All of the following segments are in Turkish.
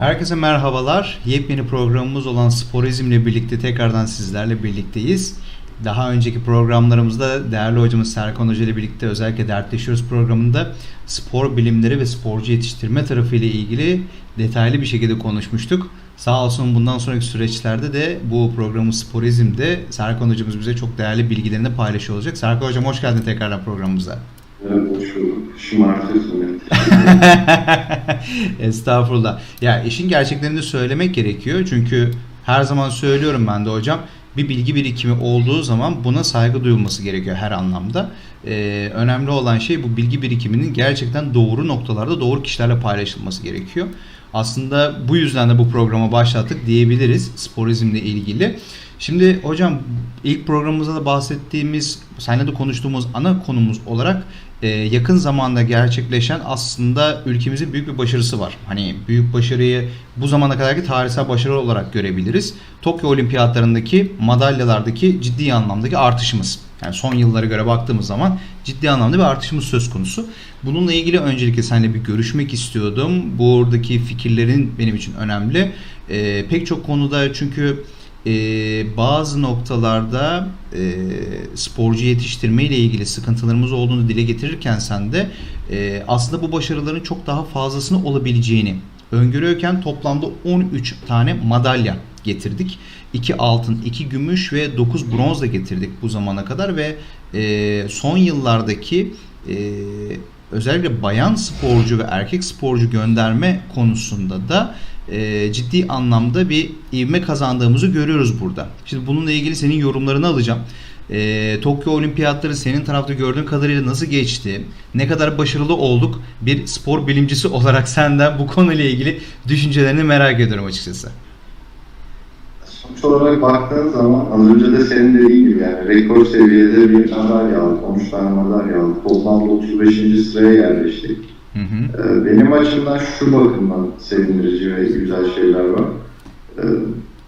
Herkese merhabalar. Yepyeni programımız olan Sporizm ile birlikte tekrardan sizlerle birlikteyiz. Daha önceki programlarımızda değerli hocamız Serkan Hoca ile birlikte özellikle Dertleşiyoruz programında spor bilimleri ve sporcu yetiştirme tarafı ile ilgili detaylı bir şekilde konuşmuştuk. Sağ olsun bundan sonraki süreçlerde de bu programı Sporizm'de Serkan hocamız bize çok değerli bilgilerini paylaşıyor olacak. Serkan hocam hoş geldin tekrardan programımıza. Şımartıyorsun. Estağfurullah. Ya işin gerçeklerini de söylemek gerekiyor. Çünkü her zaman söylüyorum ben de hocam. Bir bilgi birikimi olduğu zaman buna saygı duyulması gerekiyor her anlamda. Ee, önemli olan şey bu bilgi birikiminin gerçekten doğru noktalarda doğru kişilerle paylaşılması gerekiyor. Aslında bu yüzden de bu programa başlattık diyebiliriz sporizmle ilgili. Şimdi hocam ilk programımızda da bahsettiğimiz, seninle de konuştuğumuz ana konumuz olarak yakın zamanda gerçekleşen aslında ülkemizin büyük bir başarısı var. Hani büyük başarıyı bu zamana kadarki tarihsel başarı olarak görebiliriz. Tokyo Olimpiyatlarındaki madalyalardaki ciddi anlamdaki artışımız. Yani son yıllara göre baktığımız zaman ciddi anlamda bir artışımız söz konusu. Bununla ilgili öncelikle seninle bir görüşmek istiyordum. Buradaki fikirlerin benim için önemli. E, pek çok konuda çünkü e, bazı noktalarda e, sporcu yetiştirme ile ilgili sıkıntılarımız olduğunu dile getirirken sen de e, aslında bu başarıların çok daha fazlasını olabileceğini öngörüyorken toplamda 13 tane madalya getirdik. 2 altın, 2 gümüş ve 9 bronz da getirdik bu zamana kadar ve e, son yıllardaki e, özellikle bayan sporcu ve erkek sporcu gönderme konusunda da e, ciddi anlamda bir ivme kazandığımızı görüyoruz burada. Şimdi bununla ilgili senin yorumlarını alacağım. E, Tokyo Olimpiyatları senin tarafta gördüğün kadarıyla nasıl geçti? Ne kadar başarılı olduk? Bir spor bilimcisi olarak senden bu konuyla ilgili düşüncelerini merak ediyorum açıkçası. Sonuç olarak baktığın zaman az önce de senin dediğin gibi yani rekor seviyede bir madalya aldık. 13 tane madalya aldık. Toplamda 35. sıraya yerleştik. Hı hı. Ee, Benim açımdan şu bakımdan sevindirici ve güzel şeyler var. Ee,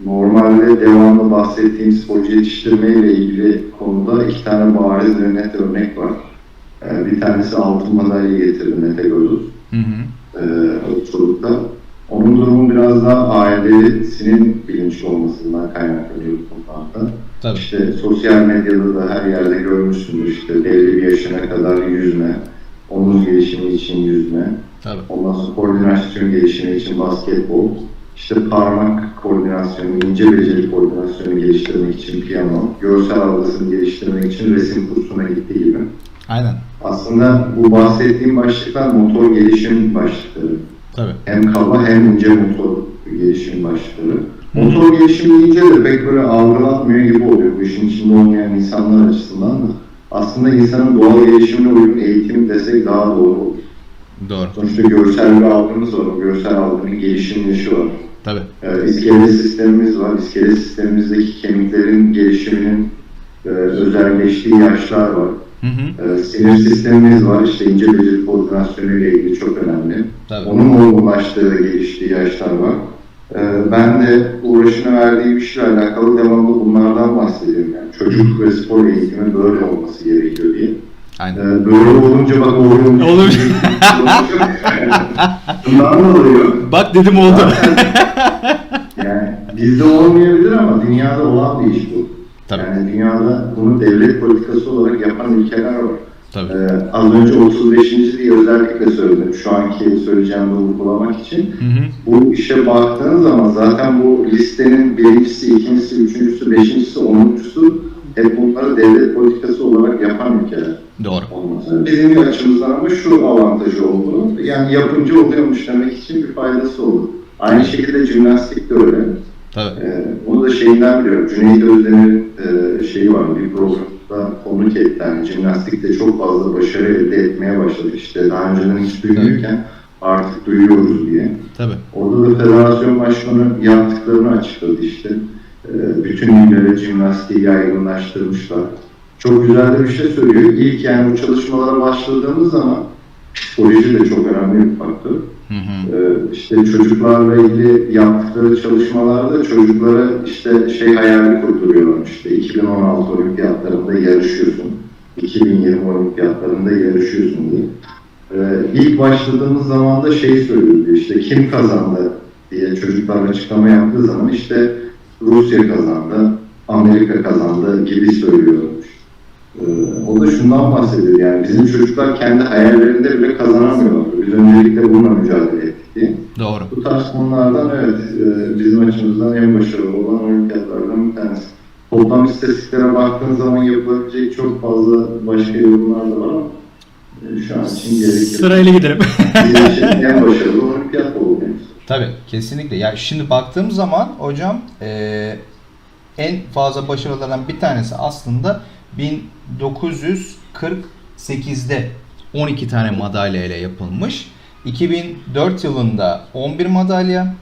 Normalde devamlı bahsettiğim sporcu yetiştirme ile ilgili konuda iki tane bariz ve net örnek var. Ee, Bir tanesi altın madalya getirdi Mete Gözuz. Hı hı. e. Onun durumu biraz daha ailesinin bilinçli olmasından kaynaklanıyor konuda. Tabii. İşte sosyal medyada da her yerde görmüşsündür işte belli bir yaşına kadar yüzme, omuz gelişimi için yüzme, Tabii. ondan sonra koordinasyon gelişimi için basketbol, işte parmak koordinasyonu, ince beceri koordinasyonu geliştirmek için piyano, görsel algısını geliştirmek için resim kursuna gittiği gibi. Aynen. Aslında bu bahsettiğim başlıklar motor gelişim başlıkları. Tabii. Hem kaba hem ince motor gelişim başlıkları. Motor gelişimi deyince de pek böyle algılanmıyor gibi oluyor bu işin içinde olmayan insanlar açısından da. Aslında insanın doğal gelişimine uygun eğitim desek daha doğru olur. Doğru. Sonuçta görsel bir algımız var. O görsel algının gelişim yaşı var. Tabii. Ee, iskelet sistemimiz var. İskelet sistemimizdeki kemiklerin gelişiminin e, özelleştiği yaşlar var. Hı hı. Ee, sinir sistemimiz var. İşte ince beceri koordinasyonu ile ilgili çok önemli. Tabii. Onun olgunlaştığı, geliştiği yaşlar var. Ee, ben de uğraşına verdiği bir şeyle alakalı devamlı bunlardan bahsediyorum. Yani çocuk ve spor eğitimi böyle olması gerekiyor diye. Aynen. Ee, böyle olunca bak oluyormuş. Olur. Bundan oluyor. Bak dedim oldu. Yani bizde olmayabilir ama dünyada olan bir iş bu. Tabii. Yani dünyada bunu devlet politikası olarak yapan ülkeler var. Tabii. Ee, az önce 35. diye özellikle söyledim. Şu anki söyleyeceğimi vurgulamak için. Hı hı. Bu işe baktığınız zaman zaten bu listenin birincisi, ikincisi, üçüncüsü, beşincisi, onuncusu hep bunları devlet politikası olarak yapan ülkeler Doğru. olması. Bizim açımızdan ama şu avantajı oldu. Yani yapınca oluyormuş demek için bir faydası oldu. Aynı şekilde jimnastik de öyle. Tabii. Ee, onu da şeyinden biliyorum. Cüneyt Özdemir'in e, şeyi var bir programda etti. Yani jimnastikte çok fazla başarı elde etmeye başladık. İşte daha önceden hiç duymuyorken artık duyuyoruz diye. Tabii. Orada da federasyon başkanı yaptıklarını açıkladı işte. Ee, bütün illere jimnastiği yaygınlaştırmışlar. Çok güzel de bir şey söylüyor. İlk yani bu çalışmalara başladığımız zaman psikoloji de çok önemli bir faktör. Hı hı. Ee, işte çocuklarla ilgili yaptıkları çalışmalarda çocuklara işte şey hayali kurduruyorlar işte 2016 olimpiyatlarında yarışıyorsun, 2020 olimpiyatlarında yarışıyorsun diye. Ee, ilk başladığımız zaman da şey söylüyordu işte kim kazandı diye çocuklar açıklama yaptığı zaman işte Rusya kazandı, Amerika kazandı gibi söylüyormuş. Ee, o da şundan bahsediyor yani bizim çocuklar kendi hayallerinde bile kazanamıyorlar. Biz öncelikle bununla mücadele ettik diye. Doğru. Bu tarz konulardan evet e, bizim açımızdan en başarılı olan olimpiyatlardan bir tanesi. Toplam istatistiklere baktığın zaman yapılabilecek çok fazla başka yorumlar da var ama e, şu an için gerek yok. Sırayla gidelim. Bizim için en başarılı olimpiyat oldu. Tabii kesinlikle. Ya şimdi baktığım zaman hocam eee, en fazla başarılardan bir tanesi aslında 1948'de 12 tane madalya ile yapılmış. 2004 yılında 11 madalya,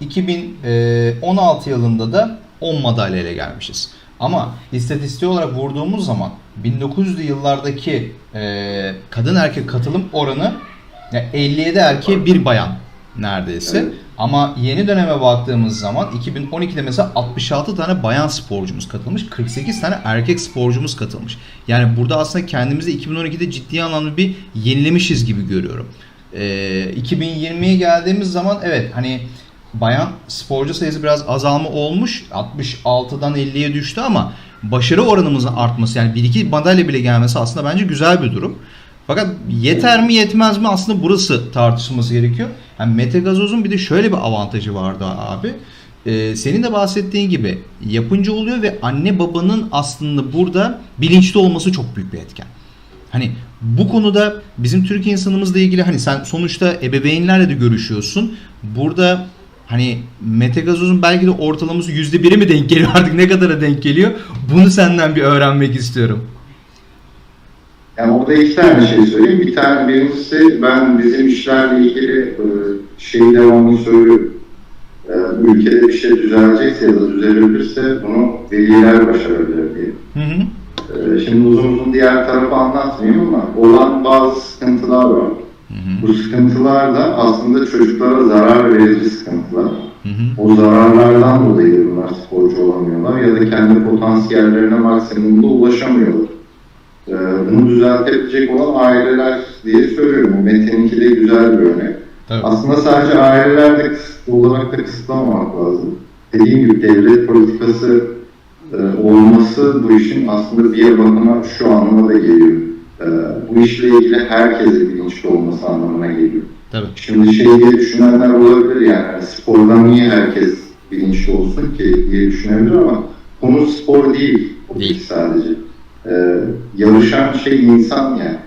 2016 yılında da 10 madalya ile gelmişiz. Ama istatistiği olarak vurduğumuz zaman 1900'lü yıllardaki eee, kadın erkek katılım oranı yani 57 erkeğe bir bayan neredeyse. Evet. Ama yeni döneme baktığımız zaman 2012'de mesela 66 tane bayan sporcumuz katılmış, 48 tane erkek sporcumuz katılmış. Yani burada aslında kendimizi 2012'de ciddi anlamda bir yenilemişiz gibi görüyorum. Ee, 2020'ye geldiğimiz zaman evet hani bayan sporcu sayısı biraz azalma olmuş. 66'dan 50'ye düştü ama başarı oranımızın artması yani 1-2 madalya bile gelmesi aslında bence güzel bir durum. Fakat yeter mi yetmez mi aslında burası tartışılması gerekiyor. Yani metagazozun bir de şöyle bir avantajı vardı abi. Ee, senin de bahsettiğin gibi yapınca oluyor ve anne babanın aslında burada bilinçli olması çok büyük bir etken. Hani bu konuda bizim Türk insanımızla ilgili hani sen sonuçta ebeveynlerle de görüşüyorsun. Burada hani metagazozun belki de ortalaması yüzde biri mi denk geliyor artık ne kadara denk geliyor? Bunu senden bir öğrenmek istiyorum. Yani orada iki tane şey söyleyeyim. Bir tane birincisi ben bizim işlerle ilgili e, şeyi devamlı söylüyorum. E, ülkede bir şey düzelecekse ya da düzelebilirse bunu veliler başarabilir diye. Hı hı. E, şimdi uzun uzun diğer tarafı anlatmayayım ama olan bazı sıkıntılar var. Hı hı. Bu sıkıntılar da aslında çocuklara zarar verici sıkıntılar. Hı hı. O zararlardan dolayı bunlar sporcu olamıyorlar ya da kendi potansiyellerine maksimumda ulaşamıyorlar. Ee, bunu düzeltebilecek olan aileler diye söylüyorum. Metin'inki de güzel bir örnek. Tabii. Aslında sadece aileler de kısıtlı olarak da kısıtlamamak lazım. Dediğim gibi devlet politikası e, olması bu işin aslında bir bakıma şu anlama da geliyor. E, bu işle ilgili herkesin bilinçli olması anlamına geliyor. Tabii. Şimdi şey diye düşünenler olabilir yani hani spordan niye herkes bilinçli olsun ki diye düşünebilir ama konu spor değil. O Değil. sadece. Ee, yarışan şey insan yani.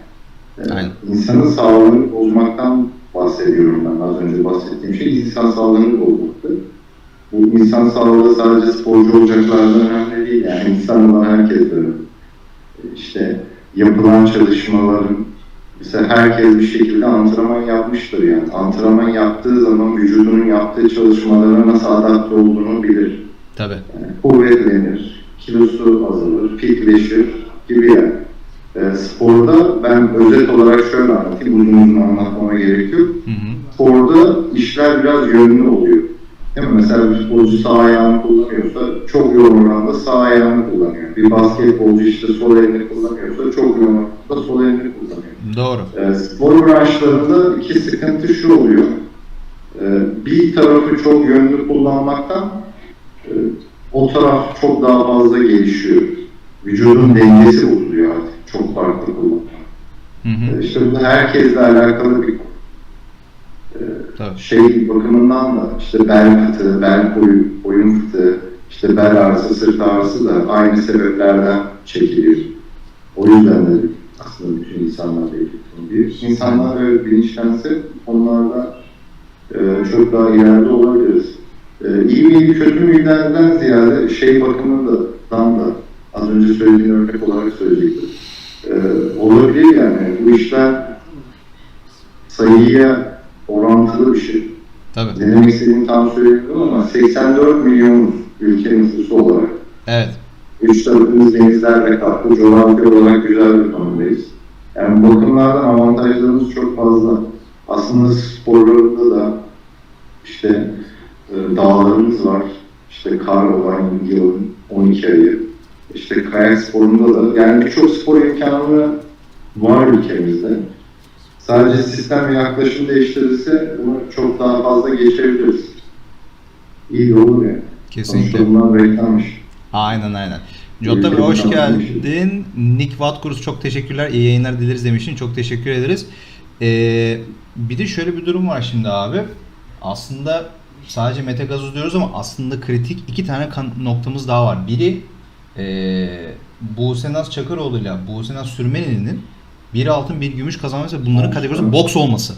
Ee, Aynen. insanın sağlığını bozmaktan bahsediyorum ben. Az önce bahsettiğim şey insan sağlığını bozmaktı. Bu insan sağlığı sadece sporcu olacaklardan önemli değil. Yani insan olan herkes de öyle. İşte yapılan çalışmaların Mesela herkes bir şekilde antrenman yapmıştır yani. Antrenman yaptığı zaman vücudunun yaptığı çalışmalara nasıl adapte olduğunu bilir. Tabii. Yani kuvvetlenir, kilosu azalır, fitleşir gibi yani. Ee, sporda ben özet olarak şöyle anlatayım, uzun uzun anlatmama gerek yok. Hı hı. Sporda işler biraz yönlü oluyor. Değil mi? Mesela bir futbolcu sağ ayağını kullanıyorsa çok yoğun oranda sağ ayağını kullanıyor. Bir basketbolcu işte sol elini kullanıyorsa çok yoğun oranda sol elini kullanıyor. Doğru. E, spor branşlarında iki sıkıntı şu oluyor. E, bir tarafı çok yönlü kullanmaktan e, o taraf çok daha fazla gelişiyor. Vücudun dengesi bozuluyor artık. Çok farklı kullanmak. Hı hı. E, işte bu herkesle alakalı bir konu. E, Tabii. şey bakımından da işte bel fıtığı, bel boyu, boyun fıtığı, işte bel ağrısı, sırt ağrısı da aynı sebeplerden çekiliyor. O yüzden de aslında bütün insanlar belirtiyor. İnsanlar evet bilinçlense bu konularda e, çok daha ileride olabiliriz. E, iyi miydi, kötü müydüden ziyade şey bakımından da az önce söylediğim örnek olarak söyleyecektim. E, olabilir yani bu işler sayıya orantılı bir şey. Tabii. Ne demek istediğimi tam söylemiyorum ama 84 milyon ülke nüfusu olarak Evet. üç tarafımız denizlerle kaplı, coğrafi olarak güzel bir konumdayız. Yani bu bakımlardan avantajlarımız çok fazla. Aslında sporlarında da işte e, dağlarımız var. İşte kar olan yılın 12 ayı. İşte kayak sporunda da yani birçok spor imkanı var ülkemizde. Sadece sistem ve yaklaşım değiştirilse bunu çok daha fazla geçebiliriz. iyi olur yani. Kesinlikle. Sonuçta reklammış. Aynen aynen. Bey Ülkenin hoş geldin. Nick Vatkurus çok teşekkürler. İyi yayınlar dileriz demişsin. Çok teşekkür ederiz. Ee, bir de şöyle bir durum var şimdi abi. Aslında sadece metagazoz diyoruz ama aslında kritik iki tane noktamız daha var. Biri ee, Buse Naz Çakaroğlu ile Buse Naz Sürmeni'nin bir altın bir gümüş kazanması ve bunların kategorisi boks olması.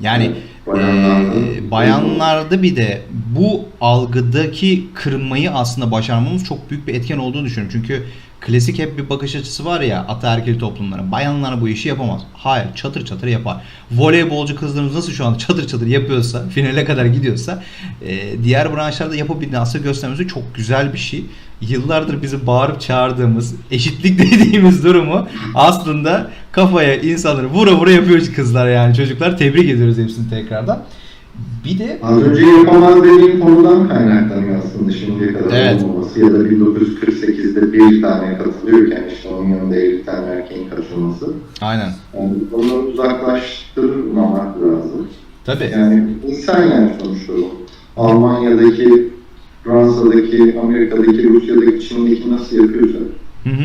Yani eee, bayanlarda bir de bu algıdaki kırmayı aslında başarmamız çok büyük bir etken olduğunu düşünüyorum. Çünkü klasik hep bir bakış açısı var ya ataerkil toplumların. Bayanlar bu işi yapamaz. Hayır çatır çatır yapar. Voleybolcu kızlarımız nasıl şu an çatır çatır yapıyorsa, finale kadar gidiyorsa eee, diğer branşlarda yapabildiğini göstermesi çok güzel bir şey. Yıllardır bizi bağırıp çağırdığımız, eşitlik dediğimiz durumu aslında kafaya insanları vura vura yapıyor kızlar yani çocuklar. Tebrik ediyoruz hepsini tekrardan. Bir de Az önce yapamaz dediğim konudan kaynaklanıyor aslında şimdiye kadar Evet. olmaması ya da 1948'de bir tane katılıyorken işte onun yanında 50 tane erkeğin katılması. aynen. Yani bunu uzaklaştırmamak lazım. Tabii. Yani insan yani sonuçta. Almanya'daki, Fransa'daki, Amerika'daki, Rusya'daki, Çin'deki nasıl yapıyorsa Hı hı.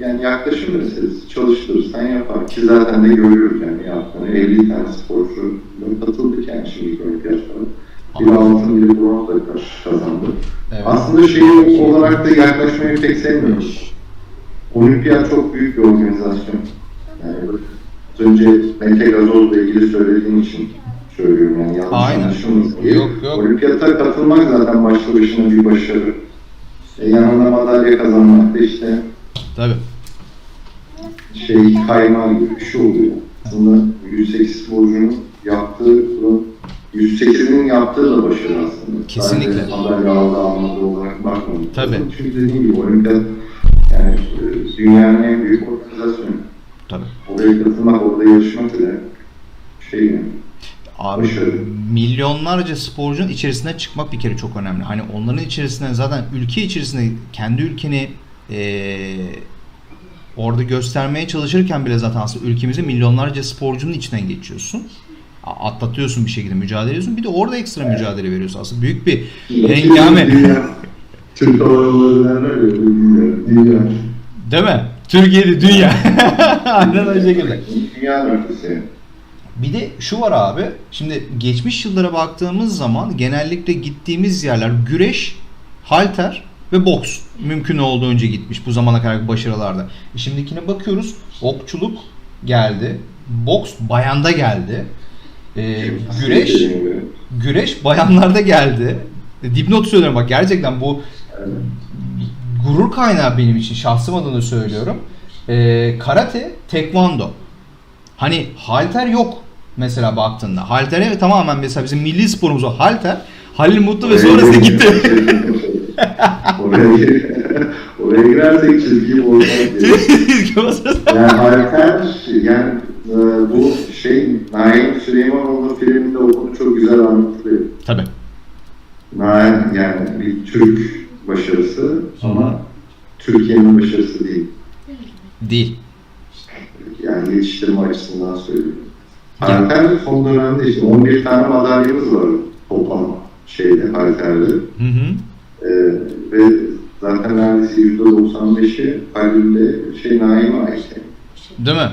Yani yaklaşım meselesi. Çalıştırırsan yapar. Ki zaten de görüyoruz yani yaptığını. 50 tane sporcu katıldık yani şimdi olimpiyatlara. Bir altın bir bronz da kazandı. Evet. Aslında şey olarak da yaklaşmayı pek sevmiyorum. Olimpiyat çok büyük bir organizasyon. Yani az önce Mete Gazoz'la ilgili söylediğin için söylüyorum yani yanlış Aynen. anlaşılmasın diye. Yok, yok. Olimpiyata katılmak zaten başlı başına bir başarı. E, yanında madalya kazanmak da işte Tabii. şey kayma gibi bir şey oluyor. Aslında 108 sporcunun yaptığı, bunun 108'inin yaptığı da başarı aslında. Kesinlikle. Sadece madalya aldı almadı olarak bakmadım. Tabii. Çünkü dediğim gibi olimpiyat yani e, dünyanın en büyük organizasyonu. Tabii. Oraya katılmak, orada yarışmak bile şey yani. Abi Başarı. milyonlarca sporcunun içerisine çıkmak bir kere çok önemli. Hani onların içerisinde zaten ülke içerisinde kendi ülkeni eee, orada göstermeye çalışırken bile zaten aslında ülkemizi milyonlarca sporcunun içinden geçiyorsun. Atlatıyorsun bir şekilde mücadele ediyorsun. Bir de orada ekstra mücadele veriyorsun. Aslında büyük bir hengame. Türk dünya. Değil mi? Türkiye'de dünya. Aynen o şekilde. Dünya örtüsü yani. Bir de şu var abi. Şimdi geçmiş yıllara baktığımız zaman genellikle gittiğimiz yerler güreş, halter ve boks mümkün olduğunca gitmiş bu zamana kadar başarılarda. E Şimdikine bakıyoruz. Okçuluk geldi. Boks bayanda geldi. E, güreş güreş bayanlarda geldi. E, Dipnot söylüyorum bak gerçekten bu gurur kaynağı benim için şahsım adına söylüyorum. E, karate, tekvando. Hani halter yok mesela baktığında. Haltere tamamen mesela bizim milli sporumuz o halter. Halil Mutlu ve sonrası gitti. oraya, oraya girersek çizgi bozmak diye. Yani halter, yani e, bu şey Naim Süleymanoğlu filminde o konu çok güzel anlatılıyor. Tabii. Naim yani bir Türk başarısı ama Türkiye'nin başarısı değil. Değil. Yani yetiştirme açısından söylüyorum. Halter son dönemde işte 11 tane madalyamız var toplam şeyde halterde. Hı hı. Ee, ve zaten neredeyse %95'i Halil'le ait. Değil mi?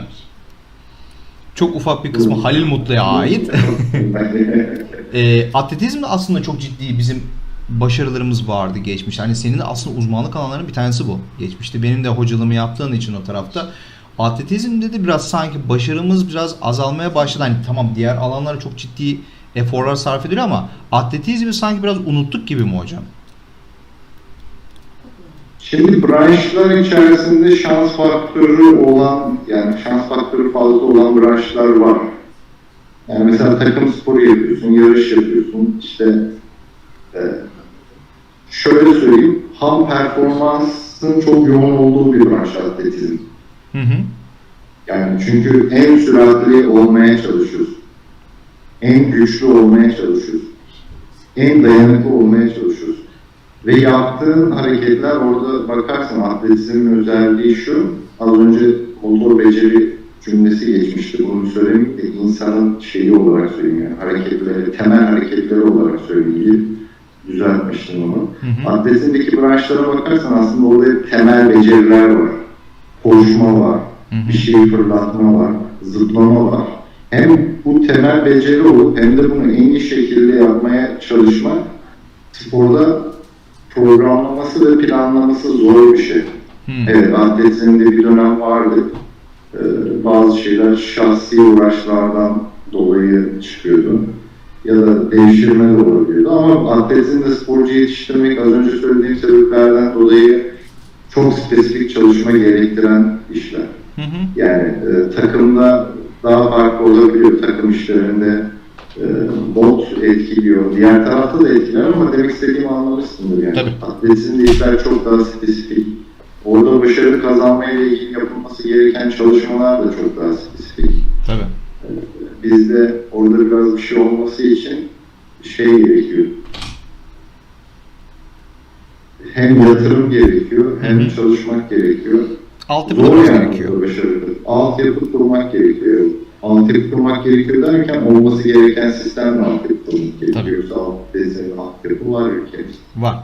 Çok ufak bir kısmı Halil Mutlu'ya ait. E, atletizmde aslında çok ciddi bizim başarılarımız vardı geçmişte. Hani senin de aslında uzmanlık alanların bir tanesi bu. Geçmişte benim de hocalığımı yaptığın için o tarafta. Atletizmde de biraz sanki başarımız biraz azalmaya başladı. Hani tamam diğer alanlara çok ciddi eforlar sarf ediliyor ama atletizmi sanki biraz unuttuk gibi mi hocam? Şimdi branşlar içerisinde şans faktörü olan, yani şans faktörü fazla olan branşlar var. Yani mesela takım sporu yapıyorsun, yarış yapıyorsun, işte e, şöyle söyleyeyim, ham performansın çok yoğun olduğu bir branş atletizm. Hı hı. Yani çünkü en süratli olmaya çalışıyoruz. En güçlü olmaya çalışıyoruz. En dayanıklı olmaya çalışıyoruz. Ve yaptığın hareketler orada bakarsan atletizmin özelliği şu. Az önce motor beceri cümlesi geçmişti. Bunu söylemeyeyim de insanın şeyi olarak söyleyeyim yani hareketleri, temel hareketleri olarak söyleyeyim. düzeltmiştim onu. Hı hı. Atletindeki branşlara bakarsan aslında orada temel beceriler var. Koşma var, Hı hı. bir şeyi fırlatma var, zıplama var. Hem bu temel beceri olup hem de bunu en iyi şekilde yapmaya çalışmak sporda programlaması ve planlaması zor bir şey. Hı. Evet, atletizmde bir dönem vardı. Ee, bazı şeyler şahsi uğraşlardan dolayı çıkıyordu. Ya da devşirme de olabiliyordu. Ama atletizmde sporcu yetiştirmek az önce söylediğim sebeplerden dolayı çok spesifik çalışma gerektiren işler. Hı hı. Yani e, takımda daha farklı olabiliyor. Takım işlerinde bot etkiliyor. Diğer tarafta da etkiler ama demek istediğimi anlamışsındır yani. Tabii. Atletizmde işler çok daha spesifik. Orada başarı kazanmaya ilgili yapılması gereken çalışmalar da çok daha spesifik. Tabii. Bizde orada biraz bir şey olması için şey gerekiyor. Hem yatırım gerekiyor, hem Hı hı. çalışmak gerekiyor. Altyapı kurmak yani gerekiyor. başarılı. Altyapı kurmak gerekiyor. Altyapı kurmak gerekiyor derken olması gereken sistemle altyapı kurmak gerekiyor. Altyapı, altyapı var ülkemizde. Var.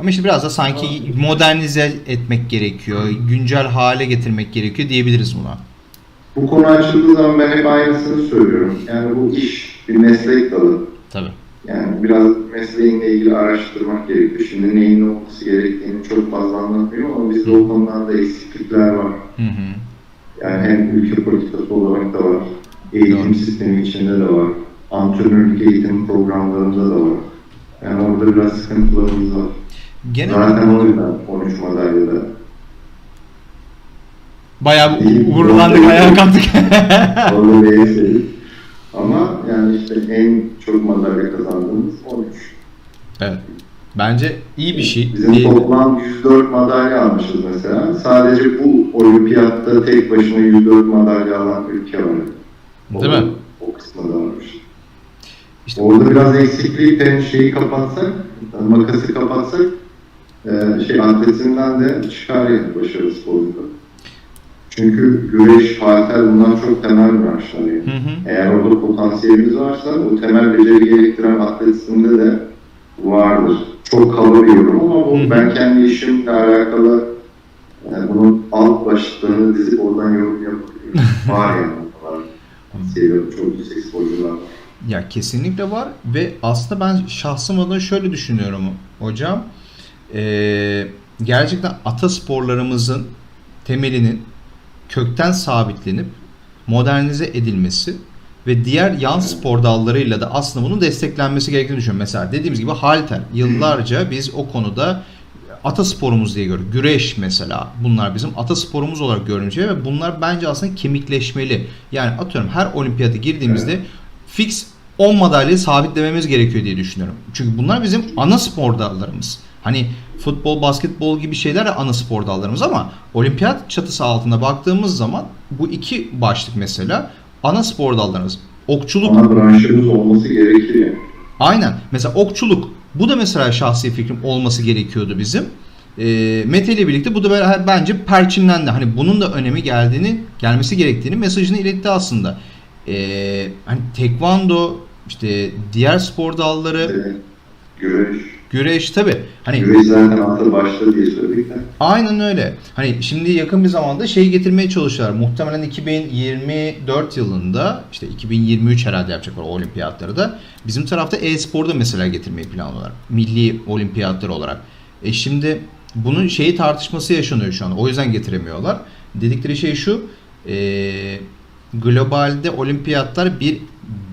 Ama işte biraz da sanki modernize etmek gerekiyor, güncel hale getirmek gerekiyor diyebiliriz buna. Bu konu açıldığı zaman ben hep aynısını söylüyorum. Yani bu iş bir meslek dalı. Tabii. Yani biraz mesleğinle ilgili araştırmak gerekiyor. Şimdi neyin olması gerektiğini çok fazla anlatmıyorum ama bizde o konularda eksiklikler var. Hı hı. Yani hem ülke politikası olarak da var, eğitim Doğru. sistemi içinde de var, antrenörlük eğitim programlarında da var. Yani orada biraz sıkıntılarımız var. Gene Zaten o yüzden 13 madalyada. bayağı İyi. gururlandık, ayağa kalktık. Orada değilseydik. Ama yani işte en çok madalya kazandığımız 13. evet. Bence iyi bir şey. Bizim Değil. toplam 104 madalya almışız mesela. Sadece bu olimpiyatta tek başına 104 madalya alan ülke var. O- Değil mi? O kısmı da varmış. İşte Orada biraz eksiklikten şeyi kapatsak, makası kapatsak e, şey atletizmden de çıkar yani başarılı sporcuda. Çünkü güreş, halter bunlar çok temel branşlar yani. Hı hı. Eğer orada potansiyelimiz varsa o temel beceri gerektiren atletizmde de vardır. Çok kaba bir yorum ama bu ben kendi işimle alakalı yani bunun alt başlıklarını dizip oradan yorum yapabiliyorum. var yani. Var. Seviyorum. Çok yüksek sporcular var. Ya kesinlikle var ve aslında ben şahsım adına şöyle düşünüyorum hocam. Ee, gerçekten atasporlarımızın temelinin kökten sabitlenip modernize edilmesi ve diğer yan spor dallarıyla da aslında bunun desteklenmesi gerektiğini düşünüyorum. Mesela dediğimiz gibi halter. Yıllarca biz o konuda atasporumuz diye görüyoruz. Güreş mesela. Bunlar bizim atasporumuz olarak görülmüş ve bunlar bence aslında kemikleşmeli. Yani atıyorum her olimpiyata girdiğimizde fix 10 madalyayı sabitlememiz gerekiyor diye düşünüyorum. Çünkü bunlar bizim ana spor dallarımız. Hani futbol, basketbol gibi şeyler de ana spor dallarımız ama olimpiyat çatısı altında baktığımız zaman bu iki başlık mesela ana spor dallarımız. Okçuluk Ana branşımız olması gerekir yani. Aynen. Mesela okçuluk. Bu da mesela şahsi fikrim olması gerekiyordu bizim. E, Mete ile birlikte bu da böyle bence perçinlendi. Hani bunun da önemi geldiğini, gelmesi gerektiğini mesajını iletti aslında. E, hani tekvando, işte diğer spor dalları, Evet. Güreş. güreş tabi. Hani Güreş zaten atı başta diye söyledik de. Aynen öyle. Hani şimdi yakın bir zamanda şey getirmeye çalışıyorlar. Muhtemelen 2024 yılında işte 2023 herhalde yapacaklar olimpiyatları da. Bizim tarafta e-sporda mesela getirmeyi planlıyorlar. Milli olimpiyatlar olarak. E şimdi bunun şeyi tartışması yaşanıyor şu an. O yüzden getiremiyorlar. Dedikleri şey şu. E, globalde olimpiyatlar bir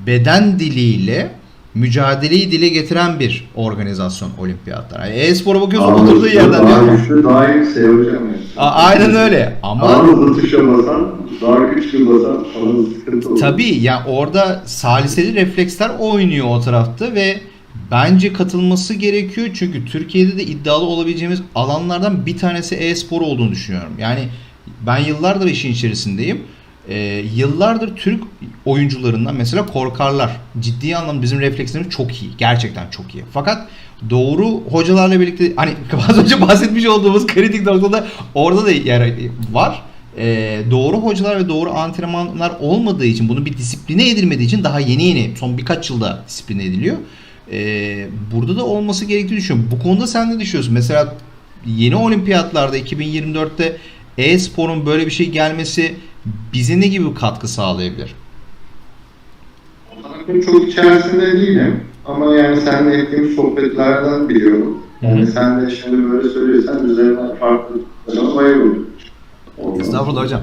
beden diliyle mücadeleyi dile getiren bir organizasyon olimpiyatlar. Yani e-spora bakıyorsun Daha oturduğu yerden Daha diyor. güçlü, daha yüksek hocam. aynen öyle. Ama Daha hızlı tuşa basan, daha güçlü basan sıkıntı olur. tabii ya orada saliseli refleksler oynuyor o tarafta ve bence katılması gerekiyor. Çünkü Türkiye'de de iddialı olabileceğimiz alanlardan bir tanesi e-spor olduğunu düşünüyorum. Yani ben yıllardır işin içerisindeyim. Ee, yıllardır Türk oyuncularından mesela korkarlar. Ciddi anlamda bizim reflekslerimiz çok iyi. Gerçekten çok iyi. Fakat doğru hocalarla birlikte hani az önce bahsetmiş olduğumuz kritik noktada orada da yer var. Ee, doğru hocalar ve doğru antrenmanlar olmadığı için bunu bir disipline edilmediği için daha yeni yeni son birkaç yılda disipline ediliyor. Ee, burada da olması gerektiğini düşünüyorum. Bu konuda sen ne düşünüyorsun? Mesela yeni olimpiyatlarda 2024'te e-sporun böyle bir şey gelmesi bize ne gibi katkı sağlayabilir? Sanatın çok içerisinde değilim ama yani seninle ettiğim sohbetlerden biliyorum. Yani sen de şimdi böyle söylüyorsan üzerine farklı canım bayılıyorum. Estağfurullah hocam.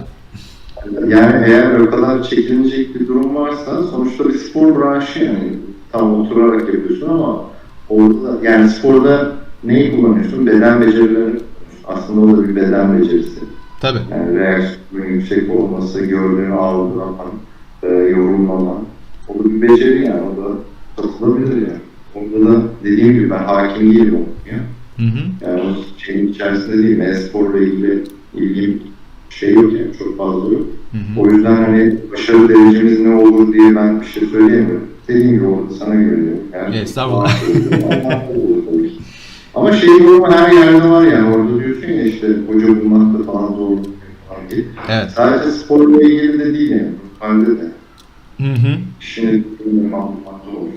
Yani eğer o kadar çekilecek bir durum varsa sonuçta bir spor branşı yani tam oturarak yapıyorsun ama orada da- yani sporda neyi kullanıyorsun? Beden becerileri. Aslında o da bir beden becerisi. Tabii. Yani reaksiyonun yüksek olması, gördüğünü algılaman, e, yorumlaman. O da bir beceri yani. O da katılabilir yani. Orada da dediğim gibi ben hakim değilim o ya. Hı hı. Yani o şeyin içerisinde değilim. E-sporla ilgili ilgim şey yok yani çok fazla yok. Hı hı. O yüzden hani başarı derecemiz ne olur diye ben bir şey söyleyemiyorum. Dediğim gibi orada sana güveniyorum. Yani Estağfurullah. Ama şey durumu her yerde var yani. Orada diyorsun ya işte hoca bulmak da falan zor falan diye. Evet. Sadece sporla ilgili de değil yani. Halde de. Hı hı. Kişinin durumunu anlamak zor.